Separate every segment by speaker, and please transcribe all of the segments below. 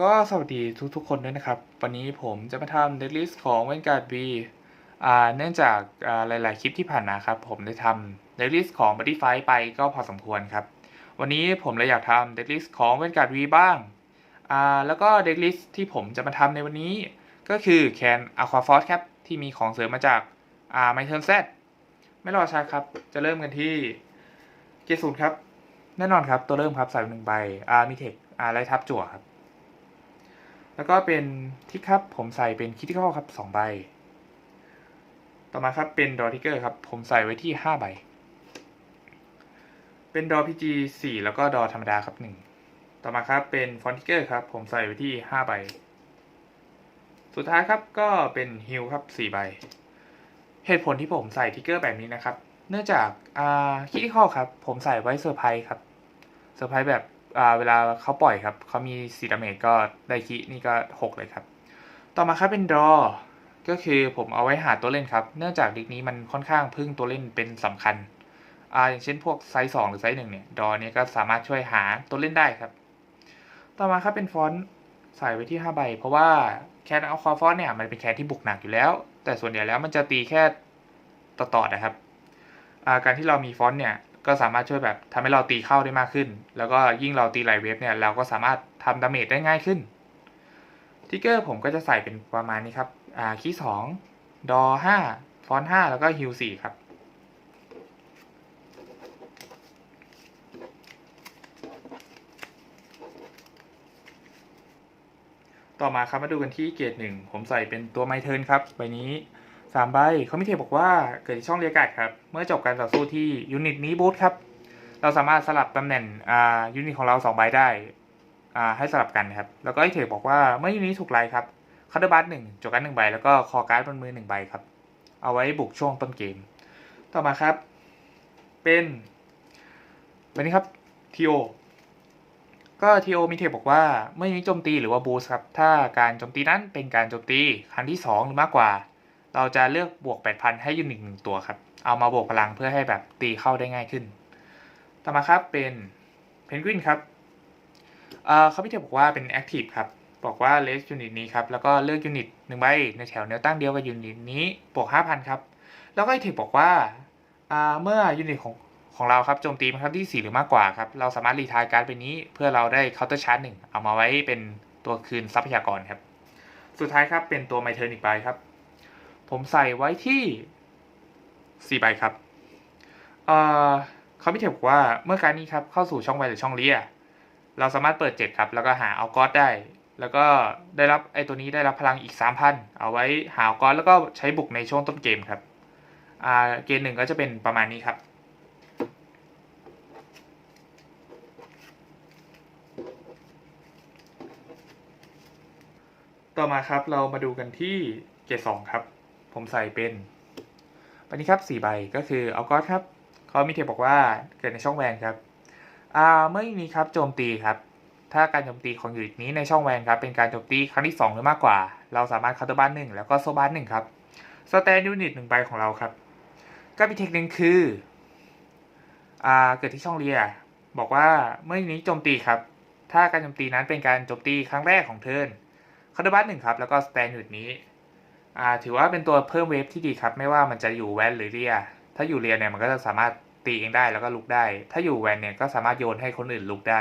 Speaker 1: ก็สวัสดีทุกๆคนด้วยนะครับ วันนี้ผมจะมาทำเดลิสของ Vanguard V อ่าเนื่องจากหลาย ๆ คลิปที่ผ่านมาครับ ผมได้ทำเดลิสของ Body Fight ไปก็พอสมควรครับ วันนี้ผมเลยอยากทำเดลิสของ Vanguard V บ้างแล้วก็เดลิสที่ผมจะมาทำในวันนี้ก็คือแคน Aqua Force ครับ ที่มีของเสริมมาจากอ่า My Turn Z ไม่รอช้าครับ จะเริ่มกันที่เกสูนครับ แน่นอนครับ ตัวเริ่มครับใส่หนึ่งใบมีเทคไล่ทับจั่วครับ แล้วก็เป็นทิกครับผมใส่เป็นคิติคอลครับสองใบ ต่อมาครับเป็นดอทิกเกอร์ครับ ผมใส่ไว้ที่ห้าใบ เป็นดอพีจีสี่แล้วก็ดอธรรมดาครับหนึ่งต่อมาครับเป็นฟอนติกเกอร์ครับ ผมใส่ไว้ที่ห้าใบ สุดท้ายครับก็เป็นฮิลครับสี่ใบ เหตุผลที่ผมใส่ทิกเกอร์แบบนี้นะครับ เนื่องจากคิติคอลครับ ผมใส่ไว้เซอร์ไพรส์ครับเซอร์ไพรส์แบบ เวลาเขาปล่อยครับเขามีสีดาเมจก็ได้คินี่ก็ 6 เลยครับ ต่อมาครับเป็นดอก็คือผมเอาไว้หาตัวเล่นครับ เนื่องจากดิกนี้มันค่อนข้างพึ่งตัวเล่นเป็นสำคัญอ่าอย่างเช่นพวกไซส์2หรือไซส์1เนี่ยดอเนี่ยก็สามารถช่วยหาตัวเล่นได้ครับ ต่อมาครับเป็นฟอนต์ใส่ไว้ที่5ใบเพราะว่าแคนเอาคอฟอนต์เนี่ยมันเป็นแคนที่บุกหนักอยู่แล้ว แต่ส่วนใหญ่แล้วมันจะตีแค่ต่อๆนะครับการที่เรามีฟอนต์เนี่ย ก็สามารถช่วยแบบทำให้เราตีเข้าได้มากขึ้น แล้วก็ยิ่งเราตีหลายเวฟเนี่ยเราก็สามารถทำดาเมจได้ง่ายขึ้นทิกเกอร์ผมก็จะใส่เป็นประมาณนี้ครับอ่าคีสองดอห้าฟอนห้าแล้วก็ฮิลสี่ครับต่อมาครับมาดูกันที่เกรดหนึ่งผมใส่เป็นตัวไมเทิร์นครับใบนี้ สามใบเขามีเทบอกว่าเกิดที่ช่องเรียกกาดครับ เมื่อจบการต่อสู้ที่ยูนิตนี้บูทครับ เราสามารถสลับตำแหน่งอ่ายูนิตของเราสองใบได้อ่าให้สลับกันครับ แล้วก็ไอเทปบอกว่าเมื่อยูนิตถูกไล่ครับคัตเตอร์บัสหนึ่งจบการหนึ่งใบแล้วก็คอการ์ดบนมือหนึ่งใบครับ เอาไว้บุกช่วงต้นเกม ต่อมาครับ เป็นใบนี้ครับทีโอก็ทีโอมีเทปบอกว่าเมื่อยูนี้โจมตีหรือว่าบูสครับถ้าการโจมตีนั้นเป็นการโจมตีครั้งที่ 2 หรือมากกว่า เราจะเลือกบวก 8,000 ให้ยูนิตหนึ่งตัวครับ เอามาบวกพลังเพื่อให้แบบตีเข้าได้ง่ายขึ้น ต่อมาครับเป็นเพนกวินครับเขาพิเทปบอกว่าเป็นแอคทีฟครับ บอกว่าเลสยูนิตนี้ครับ แล้วก็เลือกยูนิตหนึ่งใบในแถวแนวตั้งเดียวกับยูนิตนี้บวก 5,000 ครับ แล้วก็ไอเทปบอกว่าเมื่อยูนิตของของเราครับโจมตีมันครั้งที่ 4 หรือมากกว่าครับ เราสามารถรีทายการ์ดไปนี้เพื่อเราได้เคาน์เตอร์ชาร์จหนึ่งเอามาไว้เป็นตัวคืนทรัพยากรครับ สุดท้ายครับเป็นตัวไมเทิร์นอีกใบครับ ผมใส่ไว้ที่4ใบครับเอ่อเขาพิเทบอกว่าเมื่อการนี้ครับเข้าสู่ช่องไวหรือช่องเลียเราสามารถเปิด 7 ครับ แล้วก็หาเอากอสได้ แล้วก็ได้รับไอตัวนี้ได้รับพลังอีก 3,000 เอาไว้หาเอากอสแล้วก็ใช้บุกในช่วงต้นเกมครับอ่าเกมหนึ่งก็จะเป็นประมาณนี้ครับต่อมาครับเรามาดูกันที่เกรดสองครับ ผมใส่เป็นวันนี้ครับสี่ใบก็คือเอากอสครับเขามีเทปบอกว่าเกิดในช่องแวนครับอ่าเมื่อนี้ครับโจมตีครับ ถ้าการโจมตีของยูนิตนี้ในช่องแวนครับเป็นการโจมตีครั้งที่ 2 หรือมากกว่า เราสามารถคาน์ตบ้านหนึ่งแล้วก็โซบ้านหนึ่งครับสแตนยูนิตหนึ่งใบของเราครับก็มีเทคนิคคืออ่าเกิดที่ช่องเรียบอกว่าเมื่อนี้โจมตีครับ ถ้าการโจมตีนั้นเป็นการโจมตีครั้งแรกของเทิร์นคาร์ดบัสหนึ่งครับแล้วก็สแตนยูนิตนี้ ถือว่าเป็นตัวเพิ่มเวฟที่ดีครับ ไม่ว่ามันจะอยู่แวนหรือเรีย ถ้าอยู่เรียเนี่ยมันก็จะสามารถตีเองได้แล้วก็ลุกได้ ถ้าอยู่แวนเนี่ยก็สามารถโยนให้คนอื่นลุกได้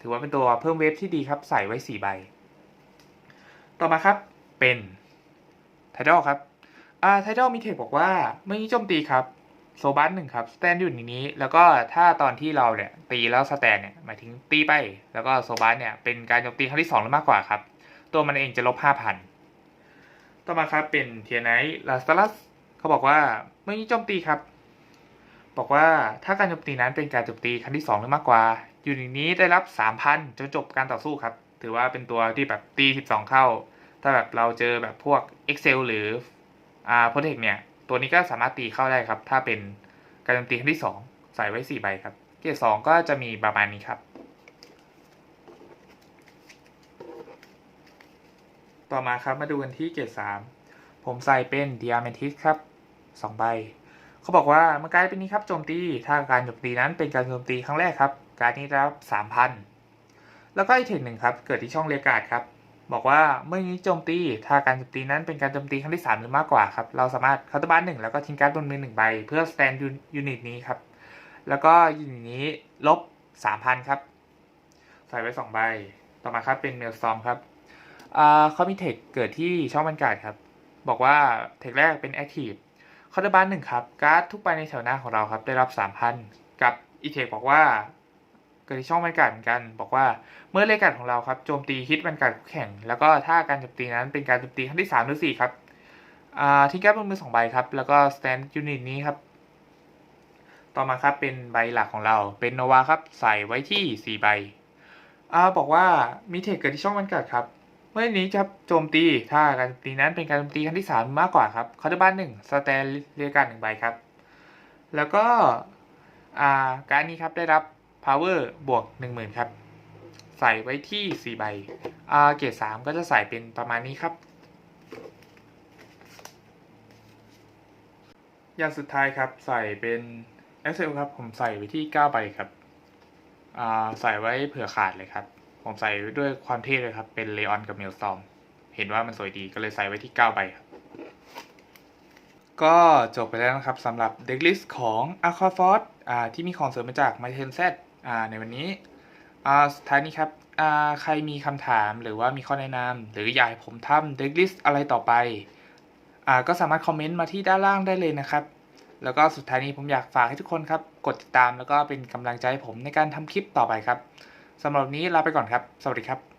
Speaker 1: ถือว่าเป็นตัวเพิ่มเวฟที่ดีครับ ใส่ไว้ 4 ใบ ต่อมาครับเป็นไทดอลครับอ่าไทดอลมีเทคบอกว่าเมื่อนี้โจมตีครับโซบัสหนึ่งครับสแตนอยู่ในนี้ แล้วก็ถ้าตอนที่เราเนี่ยตีแล้วสแตนเนี่ยหมายถึงตีไป แล้วก็โซบัสเนี่ยเป็นการโจมตีครั้งที่สองหรือมากกว่าครับ ตัวมันเองจะลบ5,000 ต่อมาครับเป็นเทียไนท์ลาสตาลัสเขาบอกว่าเมื่อนี้โจมตีครับ บอกว่าถ้าการโจมตีนั้นเป็นการโจมตีครั้งที่ 2 หรือมากกว่า อยู่ในนี้ได้รับ 3,000จนจบการต่อสู้ครับ ถือว่าเป็นตัวที่แบบตี 12 เข้า ถ้าแบบเราเจอแบบพวก Excel หรืออ่า Protect เนี่ย ตัวนี้ก็สามารถตีเข้าได้ครับ ถ้าเป็นการโจมตีครั้งที่ 2 ใส่ไว้ 4 ใบครับ เกียร์2ก็จะมีประมาณนี้ครับ ต่อมาครับมาดูกันที่เกรดสามผมใส่เป็นดิอาเมทิสครับสองใบเขาบอกว่าเมื่อการเป็นนี้ครับโจมตีถ้าการโจมตีนั้นเป็นการโจมตีครั้งแรกครับ การนี้รับสามพันแล้วก็อีกเทคหนึ่งครับเกิดที่ช่องเรียกการ์ดครับบอกว่าเมื่อนี้โจมตีถ้าการโจมตีนั้นเป็นการโจมตีครั้งที่ 3 หรือมากกว่าครับเราสามารถเคาน์เตอร์บาร์หนึ่งแล้วก็ทิ้งการ์ดบนมือหนึ่งใบ เพื่อสแตนยูนิตนี้ครับแล้วก็ยูนิตนี้ลบ3,000ครับใส่ไว้2ใบต่อมาครับเป็นเมลซอมครับ อ่าเขามีเทคเกิดที่ช่องบรรยากาศครับ บอกว่าเทคแรกเป็นแอคทีฟคาน์เตอร์บาร์หนึ่งครับการ์ดทุกใบในแถวหน้าของเราครับได้รับ 3,000 กับอีเทคบอกว่า เกิดที่ช่องบรรยากาศเหมือนกัน บอกว่าเมื่อเลกาดของเราครับโจมตีฮิตบรรยากาศคู่แข่ง แล้วก็ถ้าการโจมตีนั้นเป็นการโจมตีครั้งที่3หรือ4ครับอ่าทิ้งการ์ดบนมือสองใบครับ แล้วก็สแตนยูนิตนี้ครับต่อมาครับเป็นใบหลักของเราเป็นโนวาครับใส่ไว้ที่ 4 ใบอ่าบอกว่ามีเทคเกิดที่ช่องบรรยากาศครับ เมื่อนี้จะโจมตีถ้าการตีนั้นเป็นการโจมตีครั้งที่ 3 มากกว่าครับคาร์ดบ้านหนึ่งสแตนเรียกการหนึ่งใบครับ แล้วก็การนี้ครับได้รับ power บวก 10,000 ครับ ใส่ไว้ที่ 4 ใบเกรด3ก็จะใส่เป็นประมาณนี้ครับ อย่างสุดท้ายครับใส่เป็น Excel ครับ ผมใส่ไว้ที่ 9 ใบครับใส่ไว้เผื่อขาดเลยครับ ผมใส่ด้วยความเท่เลยครับ เป็นเลออนกับเมลซอม เห็นว่ามันสวยดีก็เลยใส่ไว้ที่ 9 ใบครับ ก็จบไปแล้วนะครับสำหรับเด็กลิสต์ของ a q u a f o r อ่าที่มีของเสริมมาจาก m y t e n z อ่าในวันนี้อ่าสุดท้ายนี้ครับอ่าใครมีคำถามหรือว่ามีข้อแนะนำหรืออยากให้ผมทำเด็กลิสต์อะไรต่อไปอ่าก็สามารถคอมเมนต์มาที่ด้านล่างได้เลยนะครับแล้วก็สุดท้ายนี้ผมอยากฝากให้ทุกคนครับ กดติดตามแล้วก็เป็นกำลังใจให้ผมในการทำคลิปต่อไปครับ สำหรับนี้ลาไปก่อนครับ สวัสดีครับ